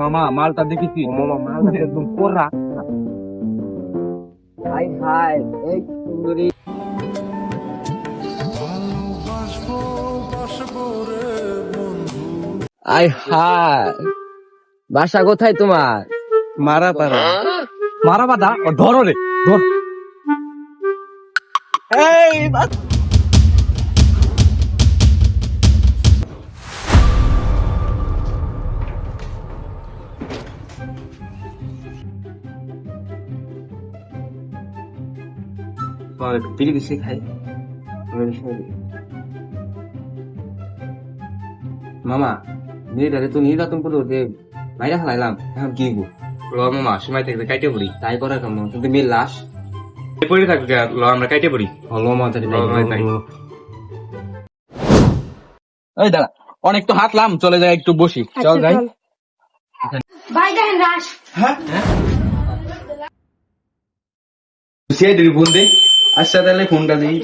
মামা মালটা দেখেছি মামা মালটা একদম কোরা হাই হাই এই সুন্দরী। আই হাই বাসা কোথায় তোমার? মারা পারা মারা বাদা ধরো রে ধর। এই বিড়ি বেশি খাই মামা মেয়েটারে তো নির্যাতন করল যে ফেলাইলাম এখন কি গো ল মামা সময় থেকে কাইটে পড়ি। তাই করা কেমন কিন্তু মেয়ের লাশ? পড়ে থাকবে ল আমরা কাইটে পড়ি। ল। এই দাঁড়া অনেক তো হাঁটলাম চলে যাই একটু বসি। চল যাই ভাই দেখেন রাস সে দিবি ফোন দে। আচ্ছা তাহলে ফোনটা দিই।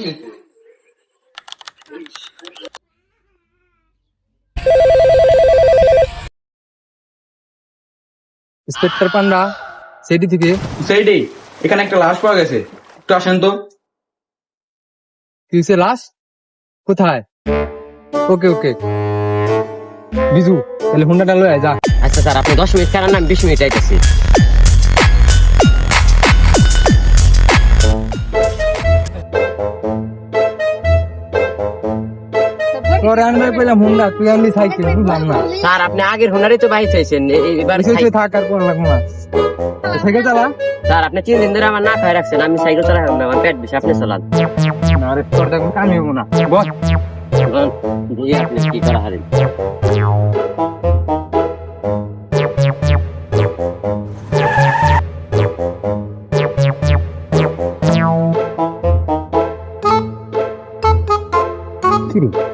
ইন্সপেক্টর পান্ডা সেটি থেকে। সেইটাই এখানে একটা লাশ পাওয়া গেছে। একটু আসেন তো। কিসে লাশ? কোথায়? ওকে ওকে। বিজু তাহলে হুন্ডাটা লয়ে যা। আচ্ছা স্যার আপনি দশ মিনিট কারার নাম বিশ মিনিট আইতেছি তোরে আনবে পেলাম হুন্ডা তুই আনলি সাইকেল বুঝলাম না। স্যার আপনি আগের হোনারই তো ভাই চাইছেন এবার কিছু থাক আর কোন লাগবো না। সাইকেল চালা? স্যার আপনি তিন দিন ধরে আমার না খাই রাখছেন আমি সাইকেল চালাই না আমার পেট বেশি আপনি চালান। না রে তোর দেখুন কামিও না। বস আপনি কি করা হারেন?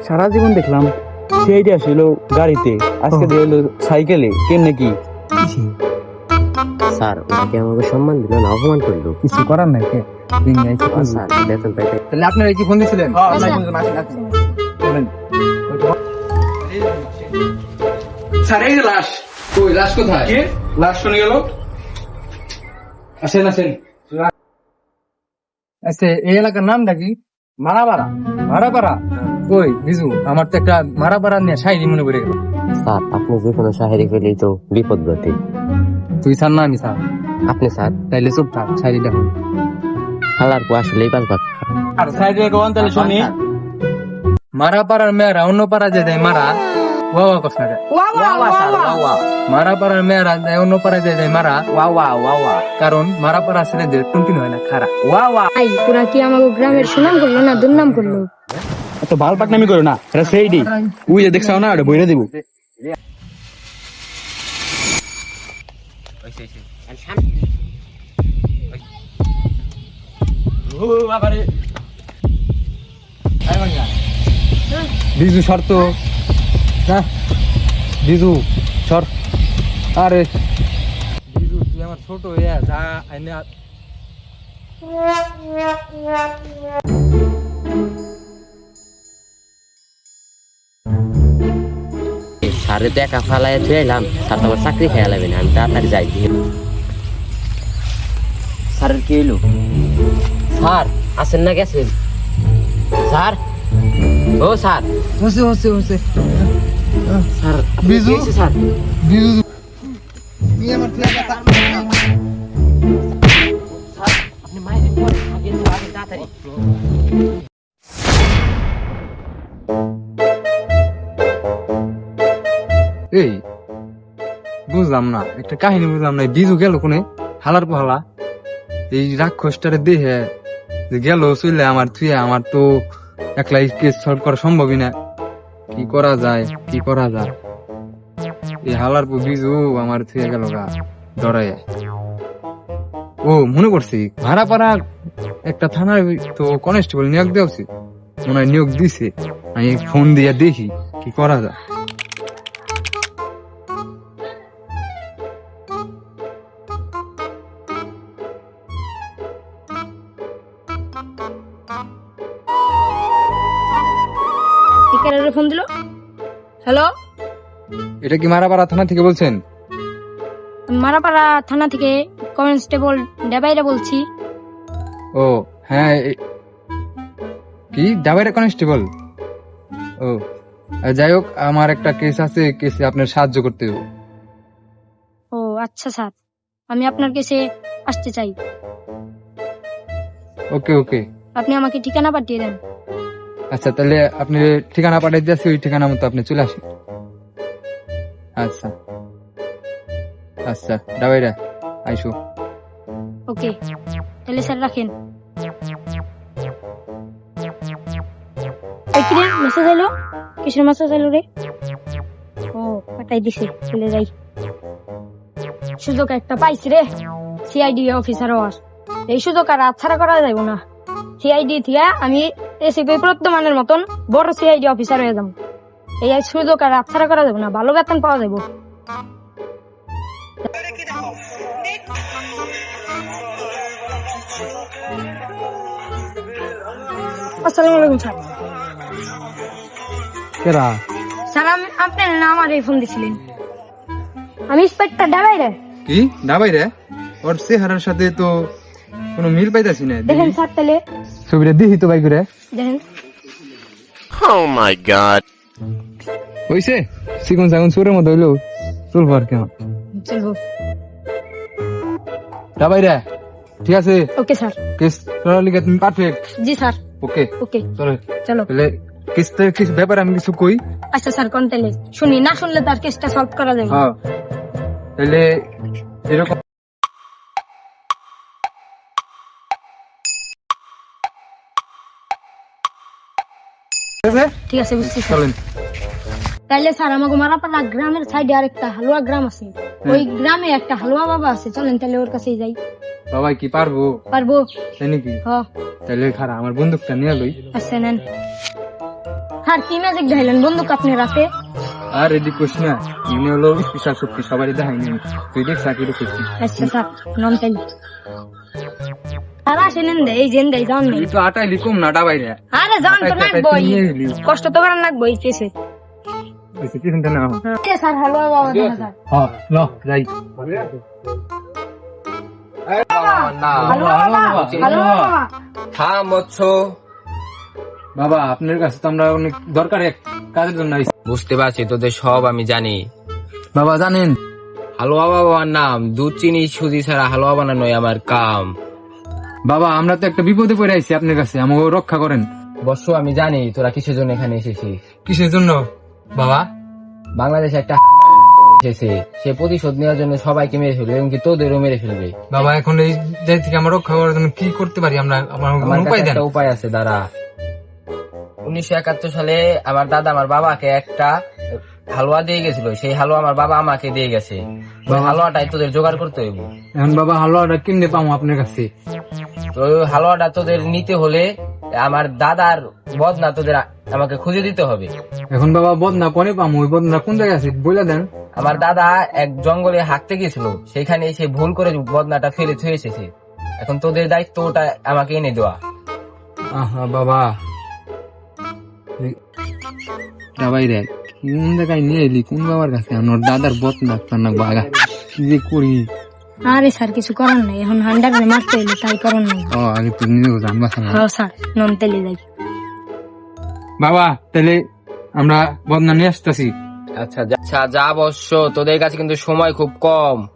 সারা জীবন দেখলাম সেইটা ছিল গাড়িতে। আজকে দিয়ে হলো সাইকেলে কেমনে কি? স্যার ওনাকে আমাকে সম্মান দিল না অপমান করল। কিছু করার নাই কে? স্যার বেতন তাহলে আপনারা কি ফোন দিছিলেন? বলেন। স্যার এই লাশ। কই লাশ কোথায়? কি? লাশ শুনে গেল? আসেন আসেন। আচ্ছা এই এলাকার নামটা কি? মারাপাড়া। মারাপাড়া? কই বিজু আমার তো একটা মারাপাড়া নিয়ে সাইরি মনে পড়ে গেল। স্যার আপনি যে কোনো পেলেই তো বিপদ ঘটে। তুই স্যার না আমি স্যার। আপনি স্যার? তাইলে চুপ থাক হালার আসলেই পাল পাত আর কোন তাহলে শুনি। মারাপাড়ার মেয়েরা অন্য পাড়া যে দেয় মারা ওয়া ওয়া কস না রে। মেয়েরা দেয় অন্য পাড়া যে দেয় মারা ওয়া ওয়া ওয়া ওয়া। কারণ মারাপাড়া ছেলেদের টুনটুন হয় না খারাপ ওয়া ওয়া। ভাই তোরা কি আমাকে গ্রামের সুনাম করল না দুর্নাম করল? এত ভালো পাকনামি করো না, এটা সেইডি উই যে দেখছাও না ওটা বইরে দিব। বিজু শর্ত হ্যাঁ বিজু সর। আরে। বিজু, তুই আমার ছোট যা, আইনে স্যারে তো একা ফালাই থুয়ে এলাম স্যার তো আমার চাকরি খেয়ে লাগবে না আমি তাড়াতাড়ি যাই স্যারের কি হইল? স্যার আসেন না গেছেন? স্যার? ও স্যার। হসে হসে হসে স্যার বিজু? স্যার? বিজু বুঝলাম না। একটা কাহিনী বুঝলাম না। বিজু গেল কোনে? হালার পাহালা। এই রাক্ষসটারে দেহে গেল চলে আমার তুই আমার তো একলা কেস সলভ করা সম্ভবই না। কি করা যায়? কি করা যায়? এই হালার পর বিজু আমার থুয়ে গেল গা ডরায় ও, মনে করছি ভাড়া পাড়া একটা থানার তো কনস্টেবল নিয়োগ দেওয়া উচিত। মনে হয় নিয়োগ দিছে। আমি ফোন দিয়ে দেখি, কি করা যায়। টিকারের ফোন দিল? হ্যালো? এটা কি মারাপাড়া থানা থেকে বলছেন? মারাপাড়া থানা থেকে কনস্টেবল ডেবাইরা বলছি। ও হ্যাঁ কি? ডাবাইরা কনস্টেবল? ও যাই হোক আমার একটা কেস আছে কেসে আপনার সাহায্য করতে হবে। ও আচ্ছা স্যার আমি আপনার কাছে আসতে চাই। ওকে ওকে। আপনি আমাকে ঠিকানা পাঠিয়ে দেন। আচ্ছা তাহলে আপনি ঠিকানা পাঠিয়ে দিয়েছি, ওই ঠিকানা মতো আপনি চলে আসেন। আচ্ছা। আচ্ছা ডাবাইরা আইসো। ওকে, তাহলে স্যার রাখেন। এই কি রে মেসেজ এলো? কিসের মেসেজ এলো রে? ও, পাঠাই দিছে, চলে যাই। সুযোগ একটা পাইছি রে সিআইডি অফিসার হওয়ার। এই সুযোগ আর আচ্ছাড়া করা যাবে না। সিআইডি থিয়া আমি এসিপি প্রত্যমানের মতন বড় সিআইডি অফিসার হয়ে যাব। এই সুযোগ আর আচ্ছাড়া করা যাবে না ভালো বেতন পাওয়া যাবে। আসসালামু আলাইকুম স্যার। কেরা? স্যার আমি আপনার না ফোন দিছিলেন। আমি ইন্সপেক্টর ডাবাই রে কি? ডাবাইরা? ওর চেহারার সাথে তো কোনো মিল পাইতাছি না দেখেন স্যার তাহলে ছবিটা দেখি তো বাই করে দেখেন। Oh my god. হইছে? সুরের মতো হইল। চলবো আর কেমন চলবো। ডাবাইরা ঠিক আছে? Okay sir. কেস করার লিগে তুমি পারফেক্ট জি স্যার। ওকে। ওকে। চলো। চলো। তাহলে কেসটা কিছু ব্যাপারে আমি কিছু কই। আচ্ছা স্যার কোন তাহলে শুনি না শুনলে তার কেসটা সলভ করা যাবে হ্যাঁ। তাহলে এরকম ঠিক আছে? বুঝছি চলেন। তাইলে স্যার আমাকে মারাপাড়া গ্রামের সাইডে আরেকটা হালুয়া গ্রাম আছে। ওই গ্রামে একটা হালুয়া বাবা আছে। চলেন তাহলে ওর কাছেই যাই। বাবা কি পারব? পারব। তাই নাকি? হ। তাহলে খারাপ আমার বন্দুকটা নিয়ে লই। আচ্ছা নেন। স্যার কি ম্যাজিক ঢাইলেন? বন্দুক আপনি রাতে? আর এদিক করিস না। মনে হলো স্পেশাল শক্তি সবাই দেখাইনি। তুই দেখ চাকরি করছি আচ্ছা স্যার নন তাইলে। স্যার আসেন দে এই জেন দেই যান তুই তো আটাইলি কম না ডাবাই রে আরে যান তো আটাইতে লাগবো আটাইতে নিয়ে এলি। কষ্ট তো করার লাগবো এই কেসে কি চিন্তা না। এ স্যার হালুয়া বাবা হ্যাঁ ল যাই। আপনার কাছে তো আমরা অনেক দরকার এক কাজের জন্য বুঝতে পারছি তোদের সব আমি জানি। বাবা জানেন। হালুয়া বাবার নাম দুধ চিনি সুজি ছাড়া হালুয়া বানানোই আমার কাম। বাবা আমরা তো একটা বিপদে পড়ে আইছি আপনার কাছে আমাকে রক্ষা করেন। বর্ষ আমি জানি তোরা কিসের জন্য এখানে এসেছিস। কিসের জন্য? বাবা? বাংলাদেশে একটা এসেছে সে প্রতিশোধ নেওয়ার জন্য সবাইকে মেরে ফেলবে এমনকি তোদেরও মেরে ফেলবে। বাবা এখন এই জায়গা থেকে আমরা রক্ষা করার জন্য কি করতে পারি? আমরা আমার উপায় দেন একটা উপায় আছে দাঁড়া। উনিশশো একাত্তর সালে আমার দাদা আমার বাবাকে একটা হালুয়া দিয়ে গেছিল। সেই হালুয়া আমার বাবা আমাকে দিয়ে গেছে। হালুয়াটাই তোদের জোগাড় করতে হইব। এখন বাবা হালুয়াটা কিনে পাবো আপনার কাছে। হালুয়াটা তোদের নিতে হলে আমার দাদার বদনা তোদের আমাকে খুঁজে দিতে হবে। এখন বাবা বদনা কোনে পাম? ওই বদনা কোন জায়গায় আছে? বলে দেন। আমার দাদা এক জঙ্গলে হাঁটতে গেছিল সেখানে এসে ভুল করে বদনাটা ফেলে থুয়ে এসেছে। এখন তোদের দায়িত্ব ওটা আমাকে এনে দেওয়া। আহা বাবা। দাবাই রে কোন জায়গায় নিয়ে এলি? কোন বাবার কাছে? আমার দাদার বদনা আপনার না বাগা কি যে করি? আরে স্যার কিছু করার নাই। এখন হান্ডার মারতে এলে তাই করার নাই। ও আগে তো জানবা হ্যাঁ স্যার নন তেলে যাই। বাবা তাহলে আমরা বদনা নিয়ে আসতেছি। আচ্ছা যা- আচ্ছা যা অবশ্য তোদের কাছে কিন্তু সময় খুব কম।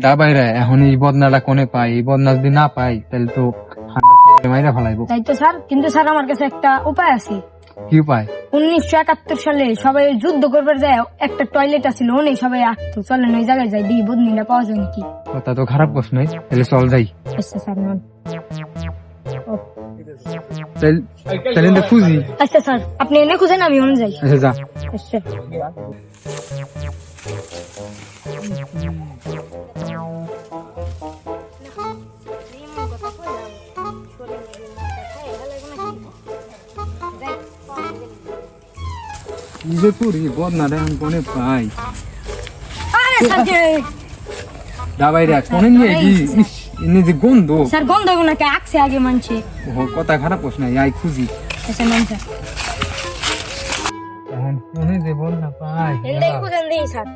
দাবাই রে এখন এই বদনাটা কোনে পাই এই বদনা যদি না পাই তাহলে তো সময় মাইরা ফেলাইবো। তাই তো স্যার কিন্তু স্যার আমার কাছে একটা উপায় আছে। কি উপায়? উনিশশো একাত্তর সালে সবাই যুদ্ধ করবার যায় একটা টয়লেট আছিল ওনেই সবাই আসতো চলেন ওই জায়গায় যাই দিই বদনিটা পাওয়া যায় নাকি? কথা তো খারাপ প্রশ্ন তাহলে চল যাই। আচ্ছা স্যার নন তাহলে তাহলে খুঁজি। আচ্ছা স্যার আপনি এনে খুঁজেন আমি অন্য যাই। আচ্ছা যা। আচ্ছা। যে করি বদনাটা এখন কোনে পাই। আরে স্যার কে- দাবাই রে কোনে নিয়ে কি ইস এনে যে গন্ধ। স্যার গন্ধ হবে নাকি আকছে আগে মানছে। ও কথা খারাপ প্রশ্ন আই খুঁজি। আচ্ছা নন স্যার এখন কোনে যে বদনা পাই? এন্ডাই খুঁজেন দিই স্যার।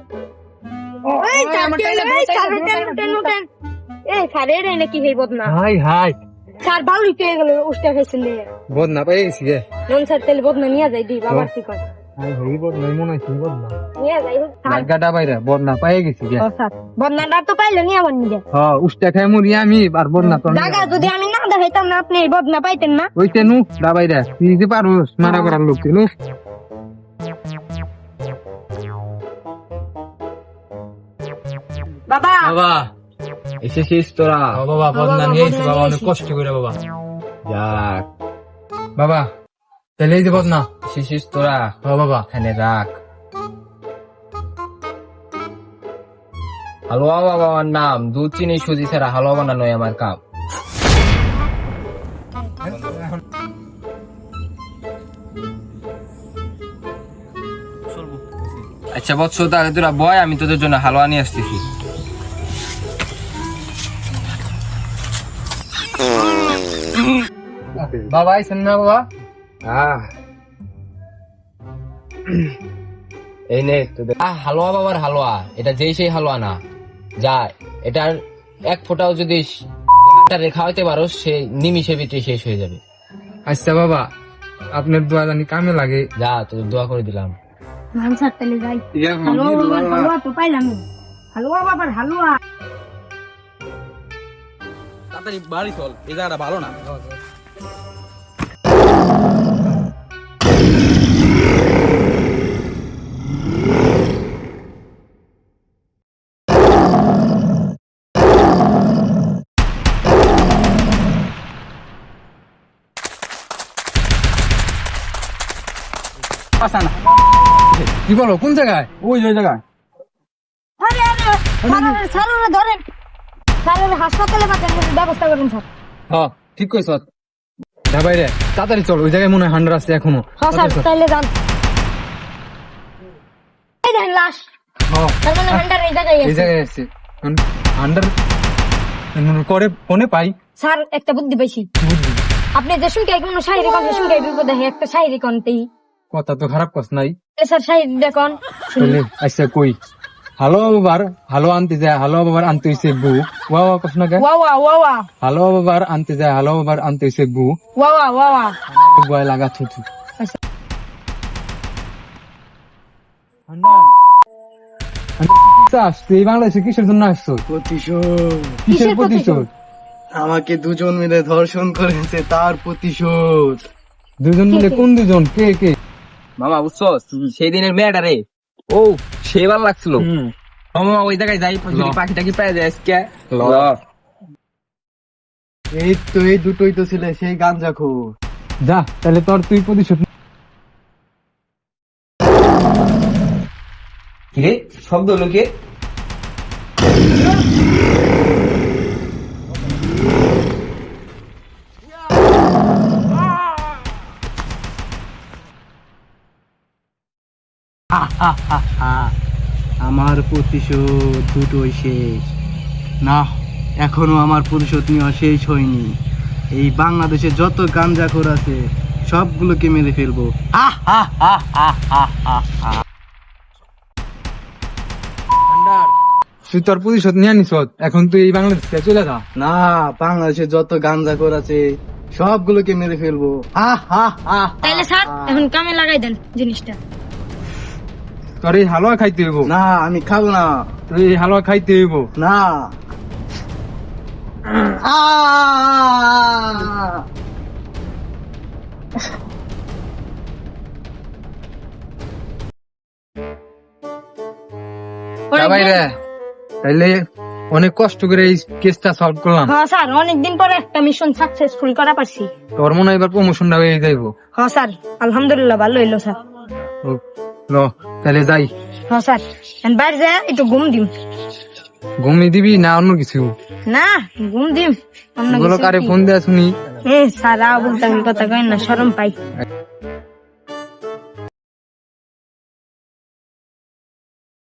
উঠেন, এই। এই স্যার এটাই নাকি এই বদনা? High high. স্যার ভালোই পেয়ে গেল উষ্টা খাইছেন দিয়ে। বদনা পাই গেছি নন স্যার তাহলে বদনা নিয়ে যাই দি বাবার কি কয়। বদনা হ্যাঁ মরি করার লোক বাবা। বাবা। এসেছিস তোরা। বাবা নিয়ে বাবা, অনেক কষ্ট করে বাবা। যাক। বাবা তাহলে এই যে বদনা এসেছিস তোরা বাবা এখানে রাখ। হালুয়া বাবার নাম দুধ চিনি সুজি ছাড়া হালুয়া বানানোই আমার কাম। আচ্ছা বৎস তাহলে তোরা বয় আমি তোদের জন্য হালুয়া নিয়ে আসতেছি। বাবা আইছেন না বাবা? আহ। এই নে তোদের। আহ হালুয়া বাবার হালুয়া। এটা যেই সেই হালুয়া না। যা এটার এক ফোঁটাও যদি হাতটারে খাওয়াতে পারো সে নিমিষে ভিতরে শেষ হয়ে যাবে। আচ্ছা বাবা আপনার দোয়া জানি কামে লাগে। যা তোদের দোয়া করে দিলাম। স্যার যাই। হালুয়া বাবার হালুয়া তো পাইলাম। হালুয়া বাবার হালুয়া। তাড়াতাড়ি বাড়ি চল। এই জায়গাটা ভালো না। কি বলো কোন জায়গায়? ওই ওই জায়গায়। আরে আরে স্যার স্যার ধরেন। স্যার হাসপাতালে পাঠানোর ব্যবস্থা করেন স্যার। হ্যাঁ ঠিক কইছ তাড়াতাড়ি চল ওই জায়গায় মনে হয় হান্ডার আছে এখনও। হ্যাঁ স্যার তাইলে যান। এই দেখেন লাশ। হ্যাঁ। তার মানে হান্ডার এই জায়গায় এই আছে জায়গায় আছে। হান্ডার করে ফোনে পাই। স্যার একটা বুদ্ধি পাইছি। আপনি যে শুনকে কোনো শাহিরি কন শুনকে বিপদ একটা শাহিরি কনতেই কথা তো খারাপ কস নাই। স্যার দেখুন। আচ্ছা কই? হালো বাবার। হালো আনতে যায় হালো বাবার আনতে হইছে বু ওয়া ওয়া কস না কে ওয়া ওয়া ওয়া ওয়া হালো বাবার আনতে যায় হালো বাবার আনতে হইছে বু ওয়া ওয়া ওয়া ওয়া লাগা থুতু। তুই বাংলাদেশে কিসের জন্য আসছো? প্রতিশোধ। কিসের প্রতিশোধ? আমাকে দুজন মিলে ধর্ষণ করেছে তার প্রতিশোধ। দুজন মিলে কোন দুজন? কে কে? মামা বুঝছ সেই দিনের মেয়েটা রে। ও সে ভালো লাগছিল। মামা ওই জায়গায় যাই যদি পাখিটা কি পাই যায় আজকে। এই তো এই দুটোই তো ছিল সেই গাঞ্জা খোর। যা তাহলে তোর তুই প্রতিশোধ। কিরে শব্দ হলো আমার প্রতিশোধ দুটোই শেষ। না এখনও আমার প্রতিশোধ নেওয়া শেষ হয়নি। এই বাংলাদেশে যত গাঞ্জা খোর আছে সবগুলোকে মেরে ফেলব। তুই তোর প্রতিশোধ নিয়ে নিস এখন তুই এই বাংলাদেশ চলে যা। না বাংলাদেশে যত আছে সবগুলোকে মেরে ফেলব। আহ তাইলে স্যার এখন কামে লাগাই দেন জিনিসটা। তোর এই হালুয়া খাইতে হইব? না আমি খাব না। তোর এই হালুয়া খাইতে হইব? না! রে। তাইলে অনেক কষ্ট করে এই কেসটা সলভ করলাম। হ্যাঁ স্যার অনেকদিন পরে একটা মিশন সাকসেসফুল করা পারছি। তোর মনে হয় এবার প্রমোশনটা হয়ে যাইব? হ্যাঁ স্যার আলহামদুলিল্লাহ ভালো হইল স্যার। ও, তাহলে যাই। হ্যাঁ স্যার। বাইরে যায় একটু ঘুম দিম। ঘুমিয়ে দিবি না অন্য কিছু? না ঘুম দিম। অন্য কিছু কারে ফোন দেয়া শুনি? এ সারা বলতে কথা কই না শরম পাই।